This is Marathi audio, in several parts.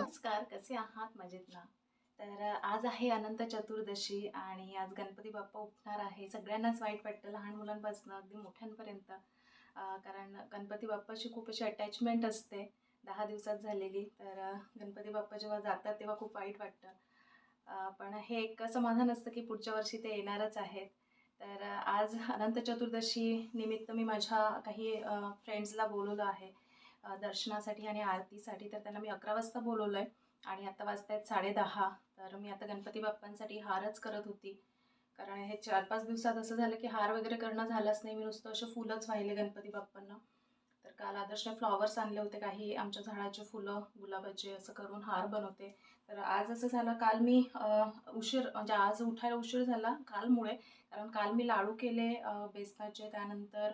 नमस्कार कसे आहात मजेत ना तर आज आहे अनंत चतुर्दशी आणि आज गणपती बाप्पा उठणार आहे. सगळ्यांनाच वाईट वाटतं लहान मुलांपासून अगदी मोठ्यांपर्यंत. कारण गणपती बाप्पाची खूप अशी अटॅचमेंट असते. दहा दिवसात झालेली. तर गणपती बाप्पा जेव्हा जातात तेव्हा खूप वाईट वाटतं. पण हे एक समाधान असतं की पुढच्या वर्षी ते येणारच आहेत. तर आज अनंत चतुर्दशी निमित्त मी माझ्या काही फ्रेंड्सला बोलवलं आहे. दर्शनासाठी आणि आरतीसाठी. तर त्यांना मी अकरा वाजता बोलवलं आहे आणि आता वाजता आहेत साडेदहा तर मी आता गणपती बाप्पांसाठी हारच करत होती. कारण हे चार पाच दिवसात असं झालं की हार वगैरे करणं झालंच नाही. मी नुसतं असे फुलंच वाहिले गणपती बाप्पांना. तर काल आदर्शने फ्लॉवर्स आणले होते. काही आमच्या झाडाचे फुलं गुलाबाचे असं करून हार बनवते. तर आज असं झालं काल मी उशीर म्हणजे आज उठायला उशीर झाला कालमुळे. कारण काल मी लाडू केले बेसनाचे त्यानंतर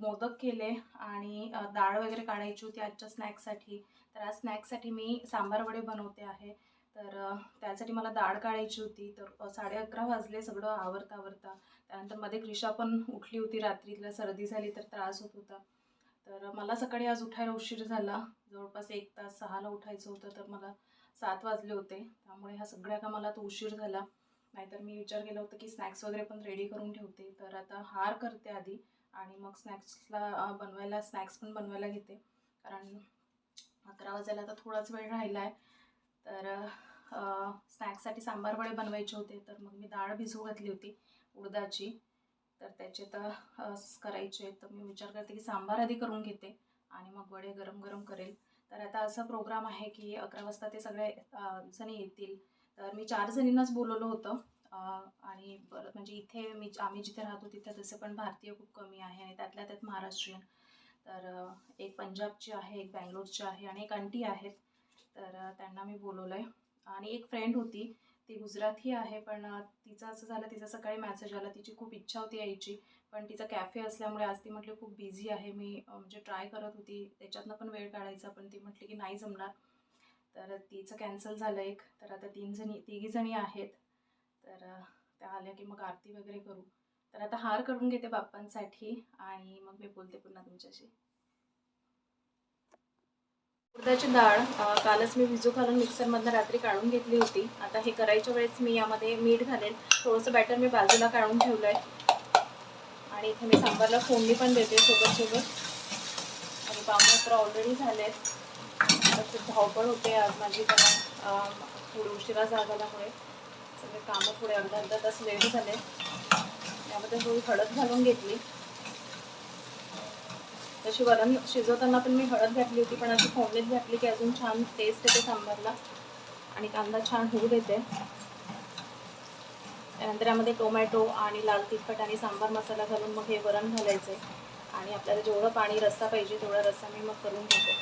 मोदक केले आणि डाळ वगैरे काढायची होती आजच्या स्नॅक्ससाठी. तर आज स्नॅक्ससाठी मी सांबार वडे बनवते आहे. तर त्यासाठी मला डाळ काढायची होती. तर साडे अकरा वाजले सगळं आवरता आवरता. त्यानंतरमध्ये क्रिशा पण उठली होती रात्री तिला सर्दी झाली तर त्रास होत होता. तर मला सकाळी आज उठायला उशीर झाला. जवळपास एक तास सहाला उठायचं होतं तर मला सात वाजले होते. त्यामुळे ह्या सगळ्या कामाला तो उशीर झाला. नाहीतर मी विचार केला होता की स्नॅक्स वगैरे पण रेडी करून ठेवते. तर आता हार करते आधी आणि मग स्नॅक्सला बनवायला स्नॅक्स पण बनवायला घेते. कारण अकरा वाजायला आता थोडाच वेळ राहिला आहे तर स्नॅक्ससाठी सांबार वडे बनवायचे होते. तर मग मी डाळ भिजवू घातली होती उडदाची. तर त्याचे तर करायचे तर मी विचार करते की सांबार आधी करून घेते. आणि मग वडे गरम गरम करेल. तर आता असा प्रोग्राम आहे की अकरा वाजता ते सगळे जणी येतील. तर मी चार जणींनाच बोलवलं होतं. आणि परत म्हणजे इथे मी आम्ही जिथे राहतो तिथे तसे पण भारतीय खूप कमी आहे आणि त्यातल्या त्यात महाराष्ट्रीयन. तर एक पंजाबची आहे एक बँगलोरची आहे आणि एक आंटी आहेत. तर त्यांना मी बोलवलं आहे आणि एक फ्रेंड होती ती गुजराती आहे पण तिचं असं झालं तिचा सकाळी मॅसेज आला तिची खूप इच्छा होती यायची. पण तिचा कॅफे असल्यामुळे आज ती म्हटली खूप बिझी आहे मी म्हणजे ट्राय करत होती. त्याच्यातनं पण वेळ काढायचा पण ती म्हटली की नाही जमणार. तर तिचं कॅन्सल झालं एक. तर आता तीन जणी तिघी जणी आहेत. तर त्या आल्या की मग आरती वगैरे करू. तर आता हार करून घेते बाप्पांसाठी आणि मग मी बोलते पुन्हा तुमच्याशी. उडदाची डाळ कालच मी भिजू घालून मिक्सरमधनं रात्री काढून घेतली होती. आता हे करायच्या वेळेस मी यामध्ये मीठ घालेल थोडंसं बॅटर मी बाजूला काढून ठेवलं आहे आणि इथे मी सांबारला फोडणी पण देते सोबत सोबत. आणि पाहुणे तर ऑलरेडी झाले आहेत खूप धावपळ होते आज माझी कारण थोडी उशिरा झाल्यामुळे सगळे कामं पुढे अर्धा अर्धा तास लेट झाले. त्यामध्ये थोडी हळद घालून घेतली. तशी वरण शिजवताना पण मी हळद घातली होती पण अशी फोडणीत घातली की अजून छान टेस्ट येते सांबारला. आणि कांदा छान होऊ देते. त्यानंतर यामध्ये टोमॅटो आणि लाल तिखट आणि सांबार मसाला घालून मग हे वरण घालायचं. आहे आणि आपल्याला जेवढं पाणी रस्सा पाहिजे तेवढा रस्सा मी मग करून घेते.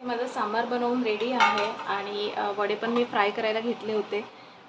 हे माझं सांबार बनवून रेडी आहे आणि वडे पण मी फ्राय करायला घेतले होते.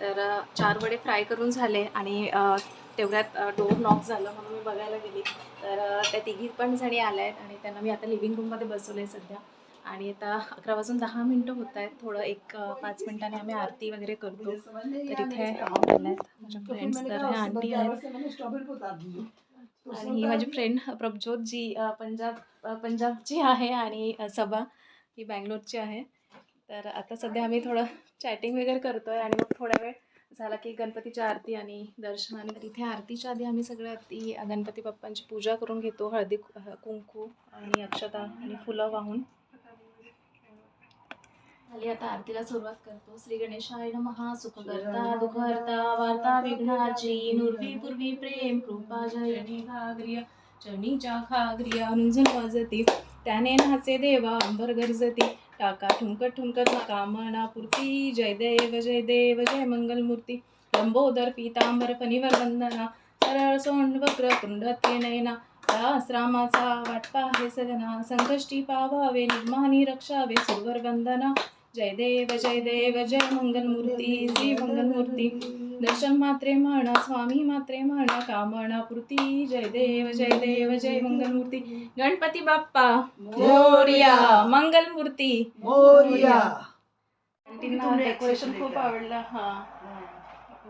तर चार वडे फ्राय करून झाले आणि तेवढ्यात डोर नॉक झालं म्हणून मी बघायला गेली. तर त्या तिघी पण जणी आल्या आहेत आणि त्यांना मी आता लिव्हिंग रूममध्ये बसवलं आहे सध्या. आणि आता अकरा वाजून दहा मिनटं होत आहेत. थोडं एक पाच मिनिटांनी आम्ही आरती वगैरे करतो. तर इथे माझ्या फ्रेंड्स तर ह्या आंटी आहेत. आणि ही माझी फ्रेंड प्रभजोत जी पंजाब पंजाबची आहे आणि सभा सबा ही बँगलोरची आहे. तर आता सध्या आम्ही थोडं चॅटिंग वगैरे करतो आहे आणि मग थोडा वेळ झाला की गणपतीची आरती आणि दर्शन आणि तर इथे आरतीच्या आधी आम्ही सगळं ती गणपती बाप्पांची पूजा करून घेतो. हळदी कुंकू आणि अक्षता आणि फुलं वाहून. झाली. आता आरतीला सुरुवात करतो. श्री गणेशाय नमः. सुखकर्ता दुःखहर्ता वार्ता विघ्नाची नुर्वी पूर्वी प्रेम कृपा जयणी घागरिय चरणीच्या खागरिया रुंजन वाजती त्याने नाचे देवा अंबर गरजती टाका ठुमकत ठुमकत कामना पूर्ती जय देव जय देव जय मंगलमूर्ती लंबोदर पीतांबर फणीवर वंदना सरळ सोंड वक्र कुंडते नयना रामाचा वाटपा आहे सदना संकष्टी पावावे निर्मानी रक्षावे सुरवर वंदना जय देव जय देव जय मंगलमूर्ती श्री मंगलमूर्ती. दर्शन मात्रे म्हणा स्वामी मात्रे म्हणा कामना पूर्ती. जय देव जय देव जय मंगलमूर्ती. गणपती बाप्पा मोरया. मंगलमूर्ती. मोरया. डेकोरेशन खूप आवडलं हां.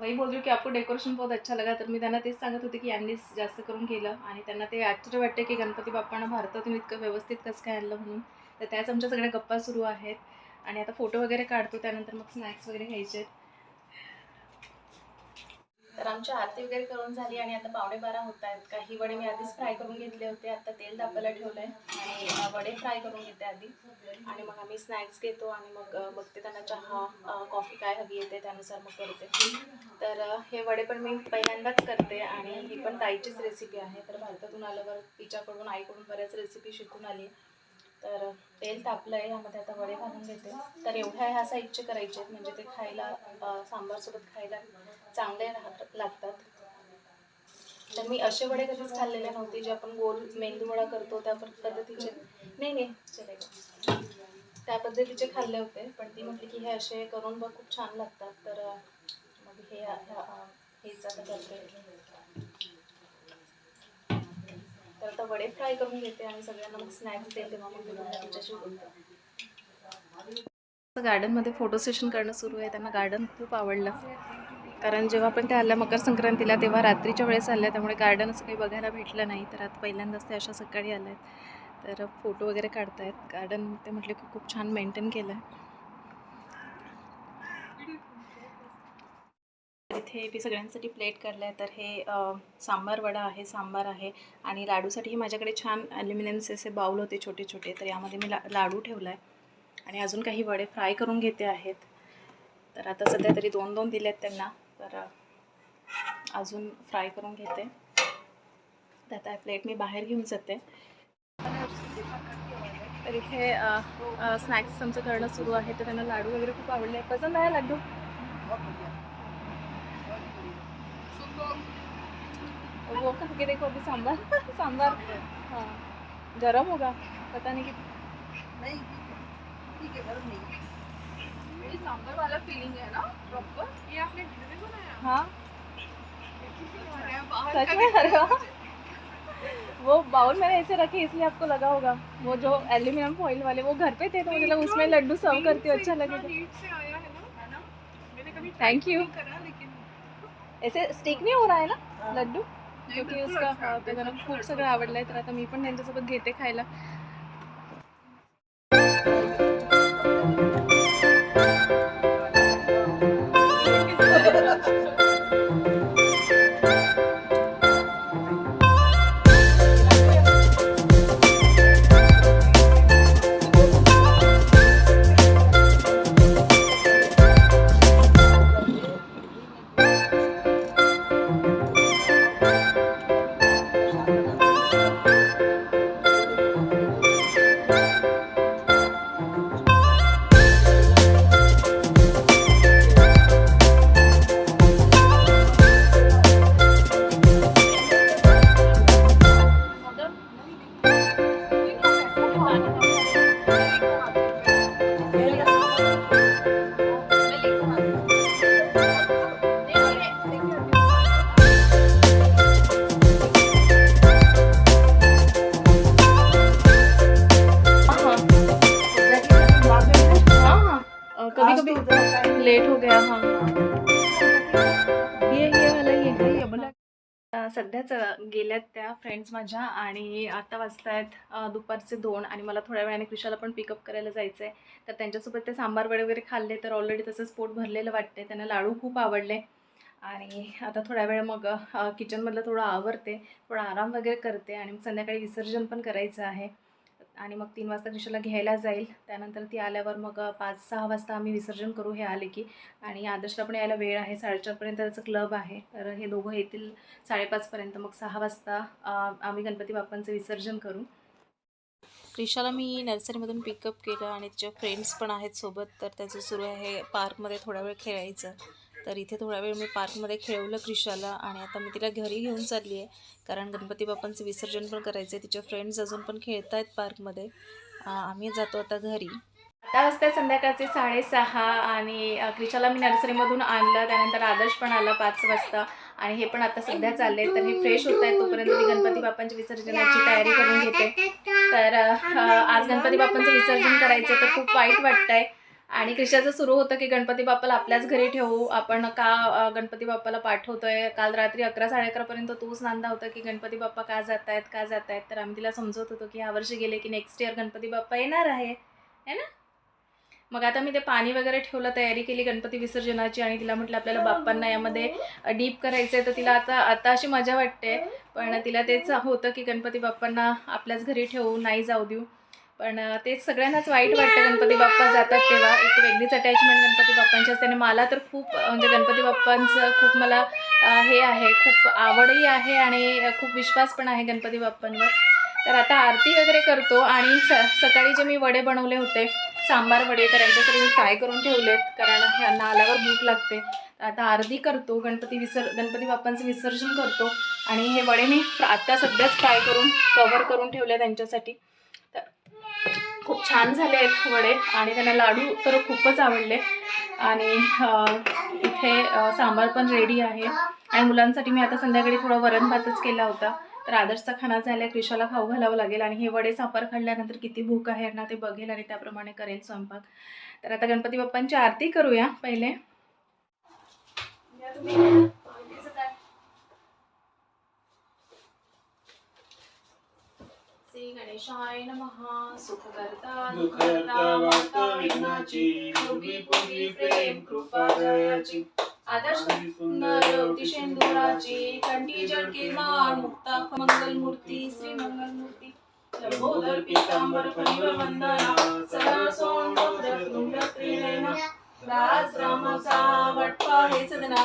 वही बोल रही हूँ की आपको डेकोरेशन बहुत अच्छा लगा. तर मी त्यांना तेच सांगत होते की यांनीच जास्त करून केलं. आणि त्यांना ते आश्चर्य वाटतं की गणपती बाप्पांना भारतातून इतकं व्यवस्थित कसं काय आणलं म्हणून. तर त्याच आमच्या सगळ्या गप्पा सुरू आहेत. आणि आता फोटो वगैरे काढतो त्यानंतर मग स्नॅक्स वगैरे घ्यायचे तर आमची आरती वगैरे करून झाली आणि आता पावणे बारा होत आहेत. काही वडे मी आधीच फ्राय करून घेतले होते आता तेल तापायला ठेवलं आहे आणि वडे फ्राय करून घेते आधी. आणि मग आम्ही स्नॅक्स घेतो आणि मग बघते त्यांना चहा कॉफी काय हवी येते त्यानुसार मग करते. तर हे वडे पण मी पहिल्यांदाच करते आणि ही पण ताईचीच रेसिपी आहे. तर भारतातून आल्यावर तिच्याकडून आईकडून बऱ्याच रेसिपी शिकून आली तर तेल तापलं आहे ह्यामध्ये आता वडे घालून घेते. तर एवढ्या ह्या साईजचे करायचे आहेत म्हणजे ते खायला सांबारसोबत खायला चांगले राहत लागतात. तर मी असे वडे कधीच खाल्लेले नव्हते जे आपण गोल मेंदू वडा करतो त्या पद्धतीचे. नाही नाही त्या पद्धतीचे खाल्ले होते पण ती म्हटली की हे असे करून बघ खूप छान लागतात. तर मग हे हेच आता करते. तर आता वडे फ्राय करून घेते आणि सगळ्यांना मग स्नॅक्स देते मग तुमच्याशी बोलते. गार्डनमध्ये फोटो सेशन करणं सुरू आहे त्यांना गार्डन खूप आवडलं. कारण जेव्हा पण त्या आल्या मकर संक्रांतीला तेव्हा रात्रीच्या वेळेस आल्या त्यामुळे गार्डन असं काही बघायला भेटलं नाही. तर आता पहिल्यांदाच ते अशा सकाळी आल्या आहेत तर फोटो वगैरे काढतायत. गार्डन ते म्हटले खूप खूप छान मेंटेन केलं. आहे इथे मी सगळ्यांसाठी प्लेट काढलं आहे तर हे सांबार वडा आहे सांबार आहे आणि लाडूसाठी माझ्याकडे छान ॲल्युमिनियमचे असे बाऊल होते छोटे छोटे तर यामध्ये मी ला लाडू ठेवला आहे आणि अजून काही वडे फ्राय करून घेते आहेत. तर आता सध्या तरी दोन दोन दिले आहेत त्यांना. तर अजून फ्राय करून घेते. तर आता प्लेट मी बाहेर घेऊन जाते. तर इथे स्नॅक्स आमचं करणं सुरू आहे. तर त्यांना लाडू वगैरे खूप आवडले. पसंत आहे लाडू? वो खा के देखो अभी सांभर सांभर हाँ गरम होगा पता नहीं कि नहीं ठीक है गरम नहीं ये सांबर वाला फीलिंग है ना प्रॉपर ये आपने घर में बनाया? हाँ। सच में? अरे वाह। वो बाउल मैंने ऐसे रखे इसलिए आपको लगा होगा। वो जो एल्यूमिनियम फॉइल वाले वो घर पे थे तो मुझे लगा उसमें लड्डू सर्व करती हूँ अच्छा लगेगा। नीट से आया है ना? है ना? मैंने कभी थैंक यू लेकिन ऐसे स्टिक नाही हो रहा है ना लड्डू? बिल्कुल उसका सबको खूप सगळं आवडलंय तर आता मी पण त्यांच्यासोबत घेते खायला. सध्याच गेल्यात त्या फ्रेंड्स माझ्या आणि आता वाजत आहेत दुपारचे दोन आणि मला थोड्या वेळाने कृषाला पण पिकअप करायला जायचं आहे तर त्यांच्यासोबत ते सांबार वडे वगैरे खाल्ले तर ऑलरेडी तसंच पोट भरलेलं वाटते त्यांना लाडू खूप आवडले. आणि आता थोड्या वेळ मग किचनमधलं थोडं आवरते थोडा आराम वगैरे करते आणि मग संध्याकाळी विसर्जन पण करायचं आहे. आणि मग तीन वाजता कृषाला घ्यायला जाईल. त्यानंतर ती आल्यावर मग पाच सहा वाजता आम्ही विसर्जन करू हे आले की. आणि आदर्शला पण यायला वेळ आहे. साडेचारपर्यंत त्याचं क्लब आहे. तर हे दोघं येतील साडेपाचपर्यंत मग सहा वाजता आम्ही गणपती बाप्पांचं विसर्जन करू. क्रिशाला मी नर्सरीमधून पिकअप केलं आणि तिच्या फ्रेंड्स पण आहेत सोबत. तर त्याचं सुरू आहे पार्कमध्ये थोडा वेळ खेळायचं. तर इथे थोडा वेळ मी पार्कमध्ये खेळवलं क्रिशाला आणि आता मी तिला घरी घेऊन चालली आहे. कारण गणपती बाप्पांचं विसर्जन पण करायचं आहे तिच्या फ्रेंड्स अजून पण खेळत आहेत पार्कमध्ये आम्ही जातो आता घरी. आता वाजता संध्याकाळचे साडेसहा आणि क्रिशाला मी नर्सरीमधून आणलं. त्यानंतर आदर्श पण आला पाच वाजता. आणि हे पण आता सध्या चालले तर हे फ्रेश होत आहेत तोपर्यंत मी गणपती बाप्पांच्या विसर्जनाची तयारी करून घेते. तर आज गणपती बाप्पांचं विसर्जन करायचं तर खूप वाईट वाटतंय. आणि क्रिशाचं सुरू होतं की गणपती बाप्पाला आपल्याच घरी ठेवू. आपण का गणपती बाप्पाला पाठवतोय? काल रात्री अकरा साडे अकरापर्यंत तोच नांदा होता की गणपती बाप्पा का जात आहेत का जात आहेत तर आम्ही तिला समजवत होतो की ह्या वर्षी गेले की नेक्स्ट इयर गणपती बाप्पा येणार आहे. है ना? मग आता मी ते पाणी वगैरे ठेवलं तयारी केली गणपती विसर्जनाची आणि तिला म्हटलं आपल्याला बाप्पांना यामध्ये डीप करायचं आहे तर तिला आता आता अशी मजा वाटते. पण तिला तेच होतं की गणपती बाप्पांना आपल्याच घरी ठेवू नाही जाऊ देऊ. पण तेच सगळ्यांनाच वाईट वाटतं गणपती बाप्पा जातात तेव्हा. एक वेगळीच अटॅचमेंट गणपती बाप्पांची असते आणि मला तर खूप म्हणजे गणपती बाप्पांचं खूप मला हे आहे. खूप आवडही आहे आणि खूप विश्वास पण आहे गणपती बाप्पांवर. तर आता आरती वगैरे करतो आणि स सकाळी जे मी वडे बनवले होते सांबार वडे तर यांच्यासाठी मी फ्राय करून ठेवलेत कारण ह्यांना आल्यावर भूक लागते. आता आरती करतो गणपती विसर गणपती बाप्पांचं विसर्जन करतो आणि हे वडे मी आत्ता सध्याच फ्राय करून कवर करून ठेवले त्यांच्यासाठी खूप छान झाले आहेत वडे आणि त्यांना लाडू तर खूपच आवडले. आणि इथे सांबार पण रेडी आहे. आणि मुलांसाठी मी आता संध्याकाळी थोडा वरण भातच केला होता. तर आदर्शचा खाना झाला क्रिशाला खाऊ घालावं लागेल आणि हे वडे सापर खाल्ल्यानंतर किती भूक आहे यांना ते बघेल आणि त्याप्रमाणे करेल स्वयंपाक. तर आता गणपती बाप्पांची आरती करूया पहिले या तुम्ही आरतीचं ताट. श्री गणेशाय नमः. सुखकर्ता दुःखहर्ता वार्ता विघ्नाची पूर्वी पूर्वी प्रेम कृपा जयाची. आदर्श सुंदर अतिशेंदुराची कंठी जडके माळ मुक्ता मंगल मूर्ती श्री मंगल मूर्ती लंबोदर पीतांबर परिवर वंदना सरळ सोंड त्रिनयना. राज रामाचा वटपा हे सदना.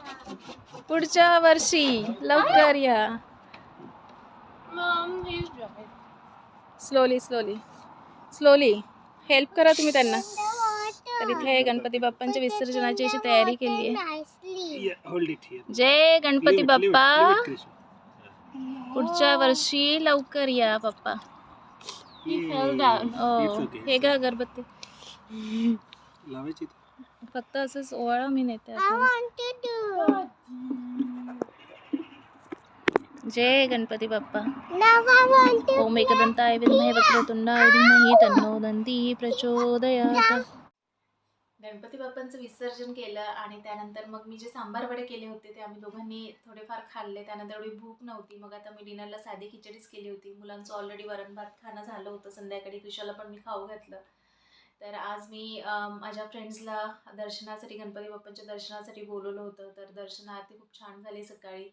पुढच्या वर्षी लवकर या. Mom, he's driving. Slowly slowly slowly help करा तुम्ही त्यांना. तर इथे गणपती बाप्पांच्या विसर्जनाची अशी तयारी केली आहे होल्ड इट हिअर जय गणपती बाप्पा. पुढच्या वर्षी लवकर या पप्पा He fell down. ओ हे घ्या अगरबत्ती. लावायची फक्त असंच ओवाळा मी नेते. जय गणपती बाप्पा. ओम एकदंताय विद्महे वक्रतुंडाय धीमहि तन्नो दंती प्रचोदयात. गणपती बाप्पांचं विसर्जन केलं आणि त्यानंतर मग मी जे सांबार वडे केले होते ते आम्ही दोघांनी थोडेफार खाल्ले. त्यानंतर एवढी भूक नव्हती. मग आता मी डिनरला साधी खिचडीच केली होती. मुलांचं ऑलरेडी वरण भात खाणं झालं होतं. संध्याकाळी कृषाला पण मी खाऊ घातलं. तर आज मी माझ्या फ्रेंड्सला दर्शनासाठी गणपती बाप्पांच्या दर्शनासाठी बोलवलं होतं. तर दर्शनार्थी खूप छान झाली सकाळी.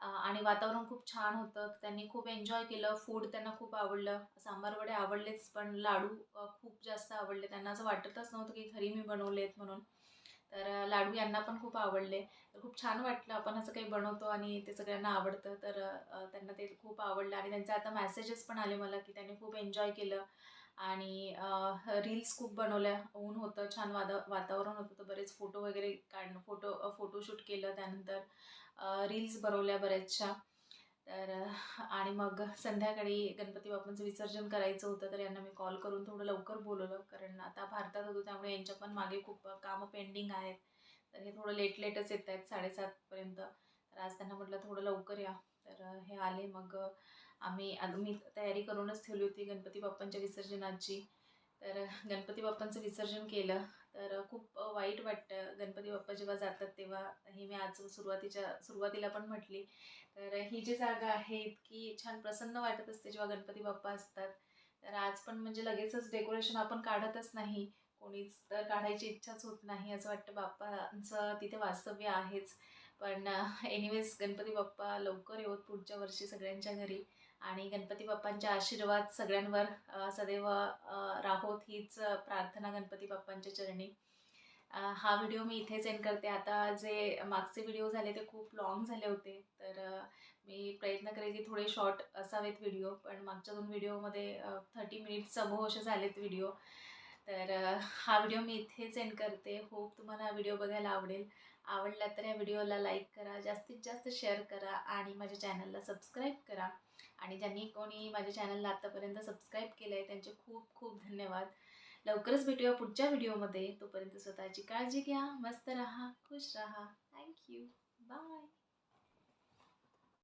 आणि वातावरण खूप छान होतं. त्यांनी खूप एन्जॉय केलं. फूड त्यांना खूप आवडलं. सांबार वडे आवडलेच पण लाडू खूप जास्त आवडले. त्यांना असं वाटतच नव्हतं की घरी मी बनवलेत म्हणून. तर लाडू यांना पण खूप आवडले. तर खूप छान वाटलं. आपण असं काही बनवतो आणि ते सगळ्यांना आवडतं. तर त्यांना ते खूप आवडलं. आणि त्यांचे आता मॅसेजेस पण आले मला की त्यांनी खूप एन्जॉय केलं. आणि रील्स खूप बनवल्या. ऊन होतं छान वादा वातावरण होतं. तर बरेच फोटो वगैरे काढणं फोटो फोटोशूट केलं त्यानंतर. रील्स बनवल्या बऱ्याचशा. तर आणि मग संध्याकाळी गणपती बाप्पांचं विसर्जन करायचं होतं तर यांना मी कॉल करून थोडं लवकर बोलवलं. कारण आता भारतात होतो त्यामुळे यांच्या पण मागे खूप कामं पेंडिंग आहेत. तर हे थोडं लेट लेटच येत आहेत साडेसातपर्यंत तर आज त्यांना म्हटलं थोडं लवकर या. तर हे आले. मग आम्ही मी तयारी करूनच ठेवली होती गणपती बाप्पांच्या विसर्जनाची. तर गणपती बाप्पांचं विसर्जन केलं. तर खूप वाईट वाटतं गणपती बाप्पा जेव्हा जातात तेव्हा. ही मी आज सुरुवातीच्या सुरुवातीला पण म्हटली. तर ही जी जागा आहे इतकी छान प्रसन्न वाटत असते जेव्हा गणपती बाप्पा असतात. तर आज पण म्हणजे लगेचच डेकोरेशन आपण काढतच नाही. कोणीच तर काढायची इच्छाच होत नाही असं वाटतं बाप्पांचं. तिथे वास्तव्य आहेच. पण एनिवेज गणपती बाप्पा लवकर येऊत पुढच्या वर्षी सगळ्यांच्या घरी. आणि गणपती बाप्पांचे आशीर्वाद सगळ्यांवर सदैव राहोत हीच प्रार्थना गणपती बाप्पांच्या चरणी. हा व्हिडिओ मी इथेच एंड करते. आता जे मागचे व्हिडिओ झाले ते खूप लॉंग झाले होते. तर मी प्रयत्न करेल की थोडे शॉर्ट असावेत व्हिडिओ पण मागच्या दोन व्हिडिओमध्ये थर्टी मिनिट्स अबो असे झालेत व्हिडिओ. तर हा व्हिडिओ मी इथेच एंड करते. होप तुम्हाला हा व्हिडिओ बघायला आवडेल. आवडला तर या व्हिडिओला लाईक करा जास्तीत जास्त शेअर करा आणि माझ्या चॅनलला सबस्क्राईब करा. आणि ज्यांनी कोणी माझ्या चॅनलला आत्तापर्यंत सबस्क्राईब केलं आहे त्यांचे खूप खूप धन्यवाद. लवकरच भेटूया पुढच्या व्हिडिओमध्ये. तोपर्यंत स्वतःची काळजी घ्या मस्त राहा खुश राहा. Thank you bye